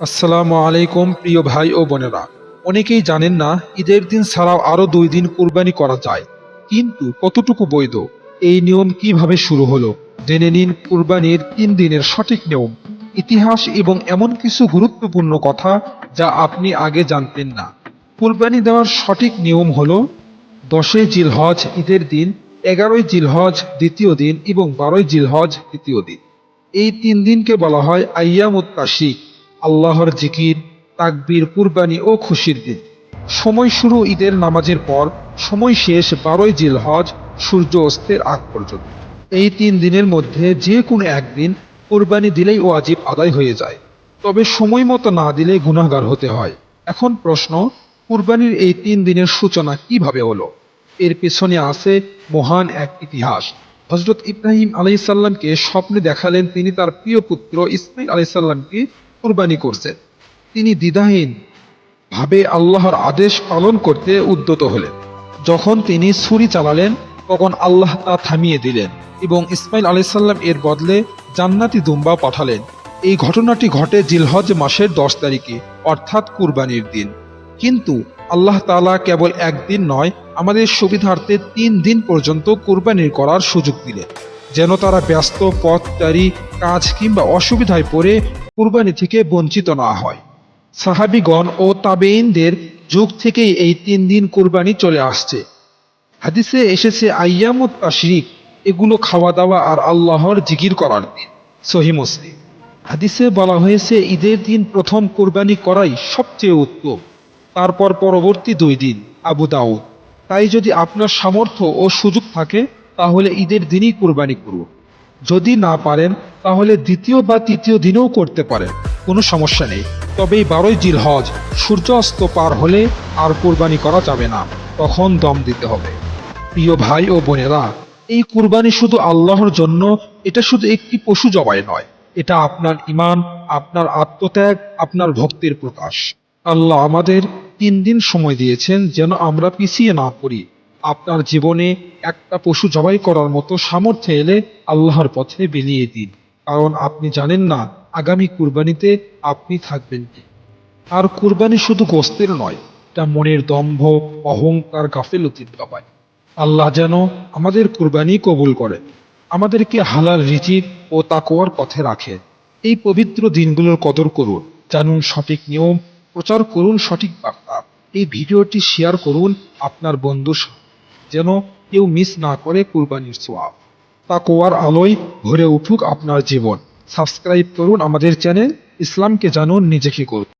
আসসালামু আলাইকুম, প্রিয় ভাই ও বোনেরা। অনেকেই জানেন না, ঈদের দিন ছাড়াও আরও দুই দিন কুরবানি করা যায়। কিন্তু কতটুকু বৈধ? এই নিয়ম কীভাবে শুরু হলো? জেনে নিন কুরবানির তিন দিনের সঠিক নিয়ম। ইতিহাস এবং এমন কিছু গুরুত্বপূর্ণ কথা যা আপনি আগে জানতেন না। কুরবানি দেওয়ার সঠিক নিয়ম হলো দশই জিলহজ ঈদের দিন, এগারোই জিলহজ দ্বিতীয় দিন এবং বারোই জিলহজ তৃতীয় দিন। এই তিন দিনকে বলা হয় আইয়ামুত তাশিক আল্লাহর জিকির, তাকবীর, কুরবানি ও খুশির দিন। সময় শুরু ঈদের নামাজের পর, সময় শেষ বারোই জিলহজ, সূর্য অস্তের আগ পর্যন্ত। এই তিন দিনের মধ্যে যে কোনো একদিন কোরবানি দিলেই ও ওয়াজিব আদায় হয়ে যায়। তবে সময় মতো না দিলে গুনাহগার হতে হয়। এখন প্রশ্ন, কুরবানির এই তিন দিনের সূচনা কীভাবে হলো? এর পেছনে আছে মহান এক ইতিহাস। হজরত ইব্রাহিম আলাইসাল্লামকে স্বপ্নে দেখালেন তিনি তার প্রিয় পুত্র ইসমাইল আলাইসাল্লামকে কুরবানি করছেন। তিনি দ্বিধাহীন ভাবে আল্লাহর আদেশ পালন করতে উদ্যত হলেন। যখন তিনি ছুরি চালালেন, তখন আল্লাহ তা থামিয়ে দিলেন এবং ইসমাইল আলাইসাল্লাম এর বদলে জান্নাতি দুম্বা পাঠালেন। এই ঘটনাটি ঘটে জিলহজ মাসের দশ তারিখে, অর্থাৎ কুরবানির দিন। কিন্তু আল্লাহ তালা কেবল একদিন নয়, আমাদের সুবিধার্থে তিন দিন পর্যন্ত কুরবানির করার সুযোগ দিলেন। যেন তারা ব্যস্ত, পথচারী, কাজ কিংবা অসুবিধায় পড়ে কুরবানি থেকে বঞ্চিত না হয়। সাহাবিগণ ও তাবেইনদের যুগ থেকেই এই তিন দিন কুরবানি চলে আসছে। হাদিসে এসেছে আইয়ামুত তাশরিক, এগুলো খাওয়া দাওয়া আর আল্লাহর জিকির করার দিন। সহি মুসলিম। হাদিসে বলা হয়েছে, ঈদের দিন প্রথম কুরবানি করাই সবচেয়ে উত্তম। তারপর পরবর্তী দুই দিন, আবু দাউদ। তাই যদি আপনার সামর্থ্য ও সুযোগ থাকে, তাহলে ঈদের দিনই কুরবানি করুন। যদি না পারেন, তাহলে দ্বিতীয় বা তৃতীয় দিনেও করতে পারেন। কোনো সমস্যা নেই। তবে এই বারোই জিল হজ সূর্য অস্ত পার হলে আর কোরবানি করা যাবে না। তখন দম দিতে হবে। প্রিয় ভাই ও বোনেরা, এই কুরবানি শুধু আল্লাহর জন্য, এটা শুধু একটি পশু জবাই নয়। এটা আপনার ইমান আপনার আত্মত্যাগ, আপনার ভক্তির প্রকাশ। আল্লাহ আমাদের তিন দিন সময় দিয়েছেন যেন আমরা পিছিয়ে না পড়ি। আপনার জীবনে একটা পশু জবাই করার মতো সামর্থ্য এলে আল্লাহর পথে বিলিয়ে দিন। কারণ আপনি জানেন না, আগামী কুরবানিতে আপনি থাকবেন আর কুরবানি শুধু গোস্তের নয়, এটা মনের দম্ভ, অহংকার, গাফেলতির ব্যাপার। আল্লাহ যেন আমাদের কুরবানি কবুল করে, আমাদেরকে হালাল রিজিক ও তাকোয়ার পথে রাখে। এই পবিত্র দিনগুলোর কদর করুন, জানুন সঠিক নিয়ম, প্রচার করুন সঠিক বার্তা। এই ভিডিওটি শেয়ার করুন আপনার বন্ধু যেন কেউ মিস না করে কুরবানির সোয়াব। তাকোয়ার আলোয় ভরে উঠুক আপনার জীবন। সাবস্ক্রাইব করুন আমাদের চ্যানেল ইসলামকে জানুন, নিজেকে করুন